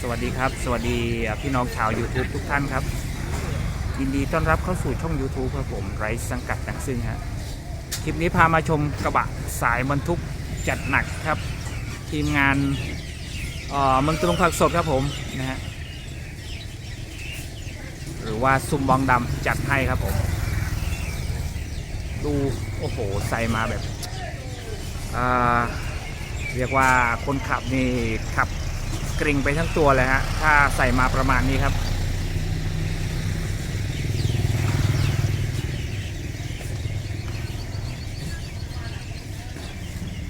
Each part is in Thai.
สวัสดีครับ สวัสดีพี่น้องชาว YouTube ทุกท่านครับ ยินดีต้อนรับเข้าสู่ช่อง YouTube ครับผมไร้สังกัดดังซึ่งฮะคลิปนี้พามาชมกระบะสายบรรทุกจัดหนักครับ ทีมงานเออมืองตรงผักสดครับผมนะฮะหรือว่าซุมบองดำจัดให้ครับผม ดูโอ้โหใส่มาแบบอ่าเรียกว่าคนขับนี่ขับ กริงไปทั้งตัวเลยฮะ ถ้าใส่มาประมาณนี้ครับ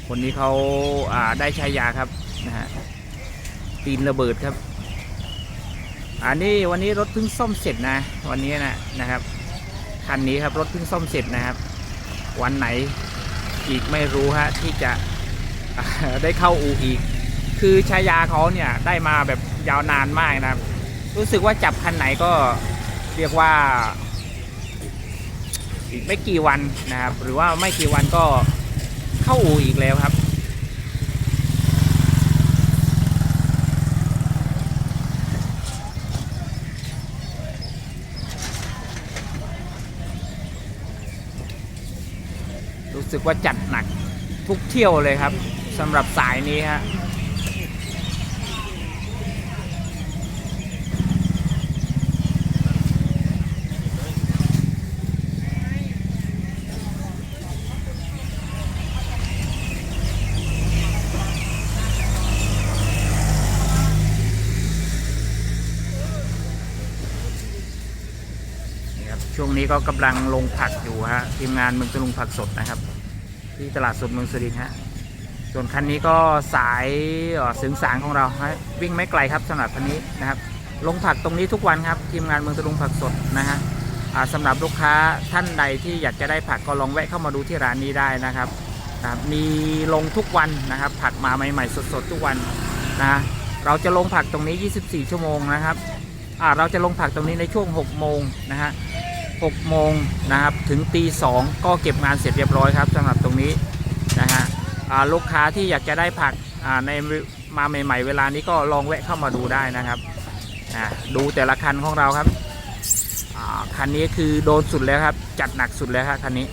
คนนี้เขาาได้ใช้ยาครับนะฮะตีนระเบิดครับ อันนี้วันนี้รถเพิ่งซ่อมเสร็จนะ วันนี้นะนะครับคันนี้ครับรถเพิ่งซ่อมเสร็จนะครับ วันไหนอีกไม่รู้ฮะที่จะได้เข้าอูอีก คือชายาเขาเนี่ยได้มาแบบยาวนานมากนะครับ รู้สึกว่าจับคันไหนก็เรียกว่าอีกไม่กี่วันนะครับ หรือว่าไม่กี่วันก็เข้าอู่อีกแล้วครับ รู้สึกว่าจัดหนักทุกเที่ยวเลยครับสำหรับสายนี้ฮะ งนี้ก็กำลังลงผักอยู่ฮะทีมงานเมืองตะลุงผักสดนะครับ ที่ตลาดสดเมืองสุรินทร์ฮะส่วนคันนี้ก็สายอ่อสึงสางของเราฮะวิ่งไม่ไกลครับสำหรับคันนี้นะครับ ลงผักตรงนี้ทุกวันครับ ทีมงานเมืองตะลุงผักสดนะฮะสำหรับลูกค้าท่านใดที่อยากจะได้ผักก็ลองแวะเข้ามาดูที่ร้านนี้ได้นะครับนะมีลงทุกวันนะครับ ผักมาใหม่ๆสดๆทุกวันนะเราจะลงผักตรงนี้ 24 ชั่วโมงนะครับเราจะลงผักตรงนี้ในช่วง 6 โมงนะฮะ 6โมงนะครับถึงตี2ก็เก็บงานเสร็จเรียบร้อยครับสำหรับตรงนี้นะฮะลูกค้าที่อยากจะได้ผักในมาใหม่ ๆ เวลานี้ก็ลองแวะเข้ามาดูได้นะครับอ่าดูแต่ละคันของเราครับอ่าคันนี้คือโดนสุดแล้วครับ จัดหนักสุดแล้วครับคันนี้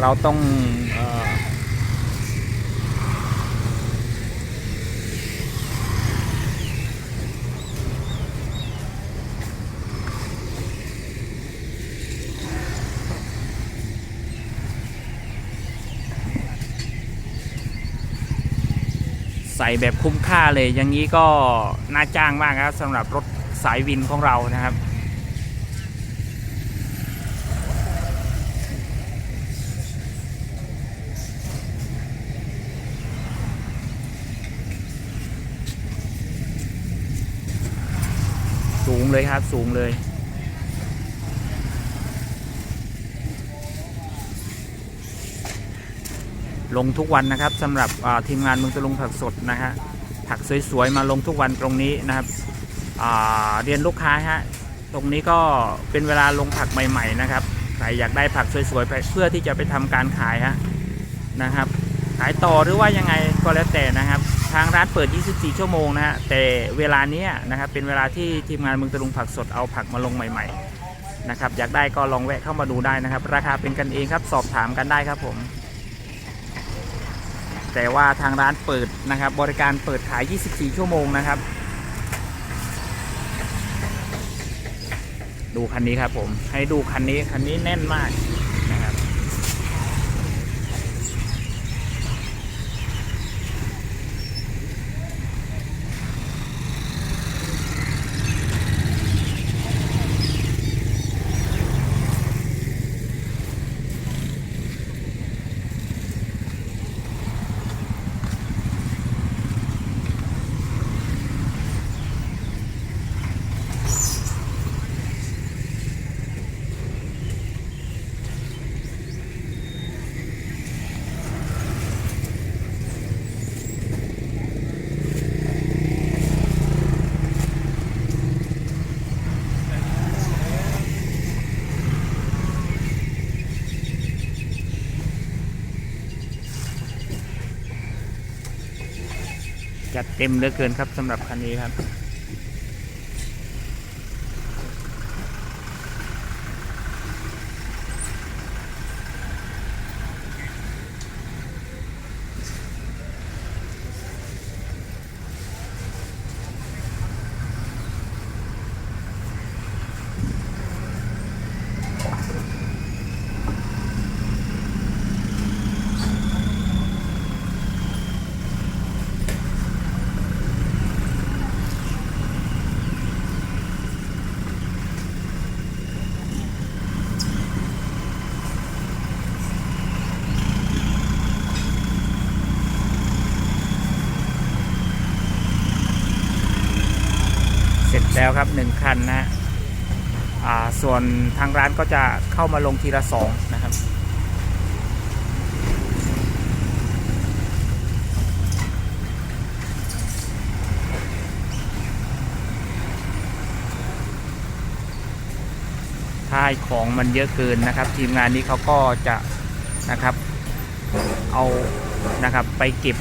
เราต้องอใส่แบบคุ้มค่าเลย อย่างนี้ก็น่าจ้างมากครับสำหรับรถสายวินของเรานะครับ งเลยครับ สูงเลย ลงทุกวันนะครับสำหรับทีมงานเมืองตะลุงผักสดนะฮะผักสวยๆมาลงทุกวันตรงนี้นะครับเรียนลูกค้าฮะตรงนี้ก็เป็นเวลาลงผักใหม่ๆนะครับใครอยากได้ผักสวยๆไปเพื่อที่จะไปทำการขายฮะนะครับ ขายต่อหรือว่ายังไงก็แล้วแต่นะครับ ทางร้านเปิด 24 ชั่วโมงนะฮะ แต่เวลาเนี้ยนะครับเป็นเวลาที่ทีมงานเมืองตะลุงผักสดเอาผักมาลงใหม่ๆนะครับอยากได้ก็ลองแวะเข้ามาดูได้นะครับ ราคาเป็นกันเองครับสอบถามกันได้ครับผม แต่ว่าทางร้านเปิดนะครับ บริการเปิดขาย 24 ชั่วโมงนะครับ ดูคันนี้ครับผม ให้ดูคันนี้คันนี้แน่นมาก จัดเต็มเหลือเกินครับสำหรับคันนี้ครับ ร็จแล้วครับหนึ่งคันนะฮะอ่าส่วนทางร้านก็จะเข้ามาลงทีละสองนะครับถ้าของมันเยอะเกินนะครับ ทีมงานนี้เขาก็จะนะครับเอานะครับไปเก็บ